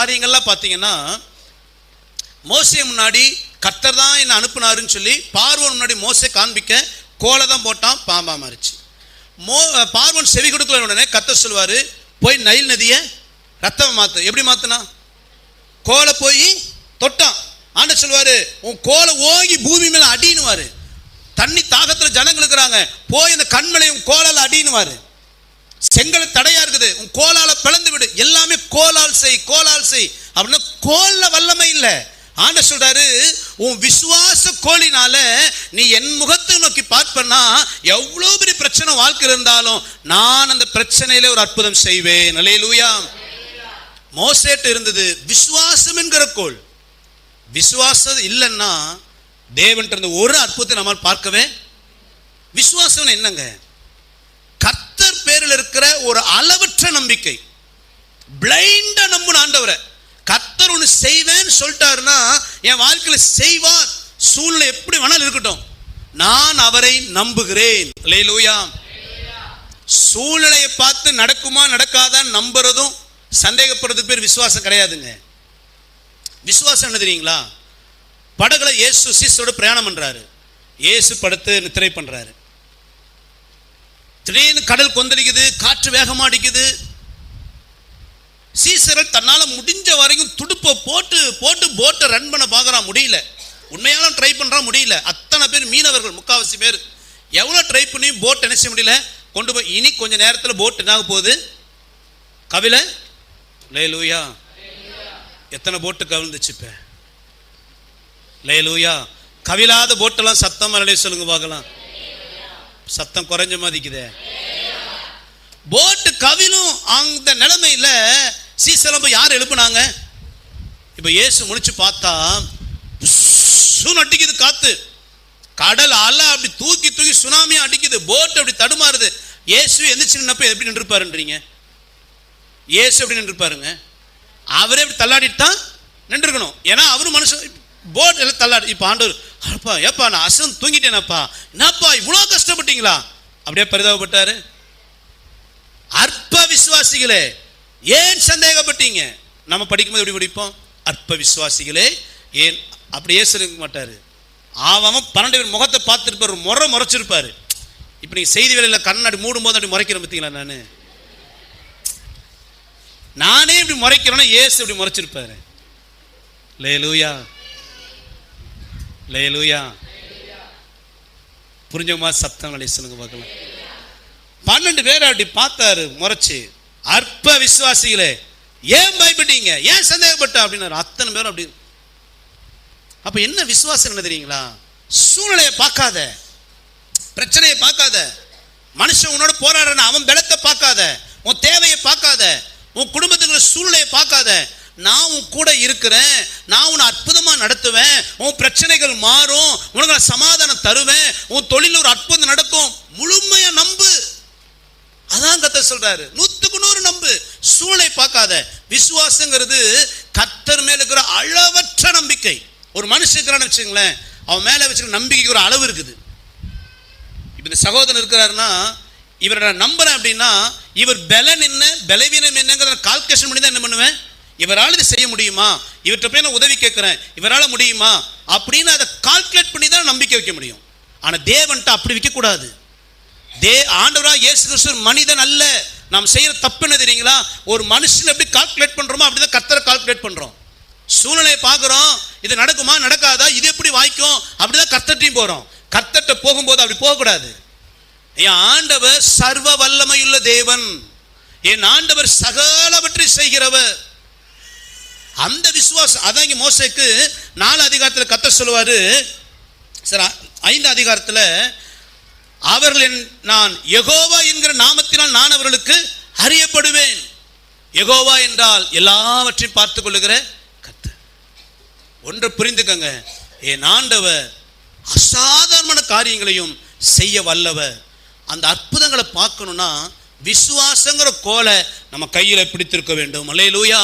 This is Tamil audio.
காரியங்கள்லாம் பார்த்தீங்கன்னா மோசை முன்னாடி கத்தர் தான் என்னை அனுப்புனாருன்னு சொல்லி பார்வன் முன்னாடி மோசை காண்பிக்க கோலை தான் போட்டான் பாம்பா மாறிச்சு. மோ பார்வன் செவி கொடுக்கல உடனே கத்தர் சொல்லுவார் போய் நைல் நதியை ரத்தம் மாற்று எப்படி மாற்றினா கோலை போய் தொட்டான். ஆண்ட சொல்லுவார் உன் கோலை ஓங்கி பூமி மேலே அடினுவாரு தண்ணி தாகத்தில் ஜனங்கள் இருக்கிறாங்க. போய் அந்த கண்மலை உன் கோலால் அடின்னுவார். செங்கல் தடையா இருக்குது. உன் கோலால பிளந்து விடு. எல்லாமே கோலால் செய் கோலால் செய். அப்படின்னா கோல்ல வல்லமை இல்லை. ஆண்ட சொல்றாரு உன் விசுவாச கோலினால நீ என் முகத்தை நோக்கி பார்ப்பனா எவ்வளவு பெரிய பிரச்சனை வாழ்க்கை இருந்தாலும் நான் அந்த பிரச்சனையில ஒரு அற்புதம் செய்வேன். அலையலூயா மோசேட்டு இருந்தது விசுவாசம் என்கிற கோல். விசுவாசம் இல்லைன்னா தேவன் ஒரு அற்புதத்தை நம்மால் பார்க்கவே விசுவாசம் என்னங்க? கர்த்தர் இருக்கிற ஒரு அளவற்ற நம்பிக்கை. பிளைண்டா நம்புன ஆண்டவரை. கத்தர் ஒன்று செய்வேன்னு சொல்லிட்டாருன்னா என் வாழ்க்கையில செய்வார். சூழ்நிலை எப்படி வேணாலும் இருக்கட்டும். நான் அவரை நம்புகிறேன். லேலூயா சூழ்நிலையை பார்த்து நடக்குமா நடக்காதான்னு நம்புறதும் சந்தேகப்படுறதுக்கு பேர் விசுவாசம் கிடையாதுங்க. விசுவாசம் என்ன தெரியுங்களா? படகுல இயேசு சீசோட பிரயாணம் பண்றாரு. இயேசு படுத்து நித்திரை பண்றாரு. திடீர்னு கடல் கொந்தளிக்குது காற்று வேகமாக அடிக்குது சீசர்கள் தன்னால் முடிஞ்ச வரைக்கும் துடுப்பை போட்டு போட்டு போட்டை ரன் பண்ண பார்க்கறான் முடியல. உண்மையாலும் ட்ரை பண்ணுறான் முடியல. அத்தனை பேர் மீனவர்கள் முக்காவாசி பேர். எவ்வளோ ட்ரை பண்ணியும் போட் நினைச்ச முடியல? கொண்டு போய் இனி கொஞ்சம் நேரத்தில் போட் என்ன ஆக போகுது? கவில லேலூயா. எத்தனை போட்டு கவிழ்ந்துச்சு இப்போ? லேலூயா. கவிழாத போட்டெல்லாம் சத்தமாக வரலே சொல்லுங்க பார்க்கலாம். சத்தம் குறைஞ்ச மாதிரிக்குதே. போட்டு கவிழும் அந்த நிலைமையில சீசலம் போய் யார் எழுப்புனாங்க? இப்போ இயேசு முடிச்சு பார்த்தா அடிக்குது காத்து. கடல் அலை அப்படி தூக்கி தூக்கி சுனாமி அடிக்குது போட் அப்படி தடுமாறுது. இயேசு எந்திரிச்சு நின்னப்ப எப்படி நின்றுப்பாருன்றீங்க? இயேசு எப்படி நின்றுப்பாருங்க? அவரே இப்படி தள்ளாடிட்டு தான் நின்றுக்கணும் ஏன்னா அவரும் மனுஷன் போட் எல்லாம் தள்ளாடி இப்போ ஆண்டவர் அப்பா ஏப்பா நான் அசன் தூங்கிட்டேனப்பா. என்னப்பா இவ்வளோ கஷ்டப்பட்டீங்களா? அப்படியே பரிதாபப்பட்டாரு. அற்ப விசுவாசிகளே ஏன் சந்தேகப்பட்டீங்க? நம்ம படிக்கும்போது எப்படி படிப்போம்? அற்ப விசுவாசிகளே ஏன் அப்படியே சொல்லிக்க மாட்டாரு. ஆவாம பன்னெண்டு பேர் முகத்தை பார்த்துருப்பாரு முறை முறைச்சிருப்பாரு. இப்போ நீங்கள் செய்தி வேலையில் கண்ணாடி மூடும் போது அப்படி முறைக்கிறேன் பார்த்தீங்களா நான்? நானே இப்படி முறைக்கிறேன்னா ஏசு இப்படி முறைச்சிருப்பாரு. லே லூயா லேலூயா. புரிஞ்சவமா சத்தம் அலை சொல்லுங்க பார்க்கலாம். பன்னெண்டு பேர் அப்படி பார்த்தாரு முறைச்சு. அற்ப விசுவாசிகளே ஏன் பயப்பட்டீங்க? ஏன் சந்தேகப்பட்ட அப்படின்னாரு. அத்தனை பேரும் அப்படி. அப்ப என்ன விசுவாசம் என்ன தெரியுங்களா? சூழ்நிலையை பார்க்காத. பிரச்சனையை பார்க்காத. மனுஷன் உன்னோட போராடுறான் அவன் பலத்தை பார்க்காத. உன் தேவையை பார்க்காத. உன் குடும்பத்துக்குள்ள சூழ்நிலையை பார்க்காத. நான் உன் கூட இருக்கிறேன். நான் உன் அற்புத நடத்துவேன் உன் பிரச்சனைகள் மாறும் உனக்கு நான் சமாதானம் தருவேன் உன் தொழில் ஒரு அற்புதம் நடக்கும். முழுமையா நம்பு. அதான் கத்த சொல்றாரு. நூத்துக்கு நூறு நம்பு. சூழலை பார்க்காத. விசுவாசங்கிறது கத்தர் மேல இருக்கிற அளவற்ற நம்பிக்கை. ஒரு மனுஷன் இருக்கிறான்னு வச்சுங்களேன் அவன் மேல வச்சுக்கிற நம்பிக்கைக்கு ஒரு அளவு இருக்குது. இப்போ இந்த சகோதரன் இருக்கிறாருன்னா இவரை நான் நம்புறேன் அப்படின்னா இவர் பலன் என்ன பலவீனம் என்னங்கிற கால்குலேஷன் பண்ணி தான் என்ன பண்ணுவேன்? இவரால் இது செய்ய முடியுமா? இவர்கிட்ட போய் நான் உதவி கேட்குறேன். இவரால் முடியுமா? அப்படின்னு அதை கால்குலேட் பண்ணி தான் நம்பிக்கை வைக்க முடியும். ஆனால் தேவன்ட்ட அப்படி வைக்கக்கூடாது தே ஆண்டவராக இயேசு கிறிஸ்து மனிதன் அல்ல. நாம் செய்கிற தப்பு என்ன தெரியுங்களா? ஒரு மனுஷன் எப்படி கால்குலேட் பண்ணுறோமோ அப்படி தான் கத்தரை கால்குலேட் பண்ணுறோம் சூழ்நிலையை பார்க்குறோம். இது நடக்குமா? நடக்காதா? இது எப்படி வாய்க்கும்? அப்படிதான் கத்தட்டையும் போகிறோம் கர்த்தர்ட்ட போகும்போது அப்படி போகக்கூடாது. என் ஆண்டவர் சர்வ வல்லமையுள்ள தேவன். என் ஆண்டவர் சகலவற்றை செய்கிறவர். அந்த விசுவாசம் அதான் இங்க மோசைக்கு நாலு அதிகாரத்தில் கத்த சொல்லுவாரு. சரி ஐந்து அதிகாரத்தில் அவர்கள் என் நான் எகோவா என்கிற நாமத்தினால் நான் அவர்களுக்கு அறியப்படுவேன். எகோவா என்றால் எல்லாவற்றையும் பார்த்து கொள்ளுகிற கத்து ஒன்று புரிந்துக்கங்க. என் ஆண்டவர் அசாதாரணமான காரியங்களையும் செய்ய வல்லவர். அந்த அற்புதங்களை பார்க்கணும்னா விசுவாசங்கிற கோலை நம்ம கையில் பிடித்திருக்க வேண்டும். அல்லேலூயா.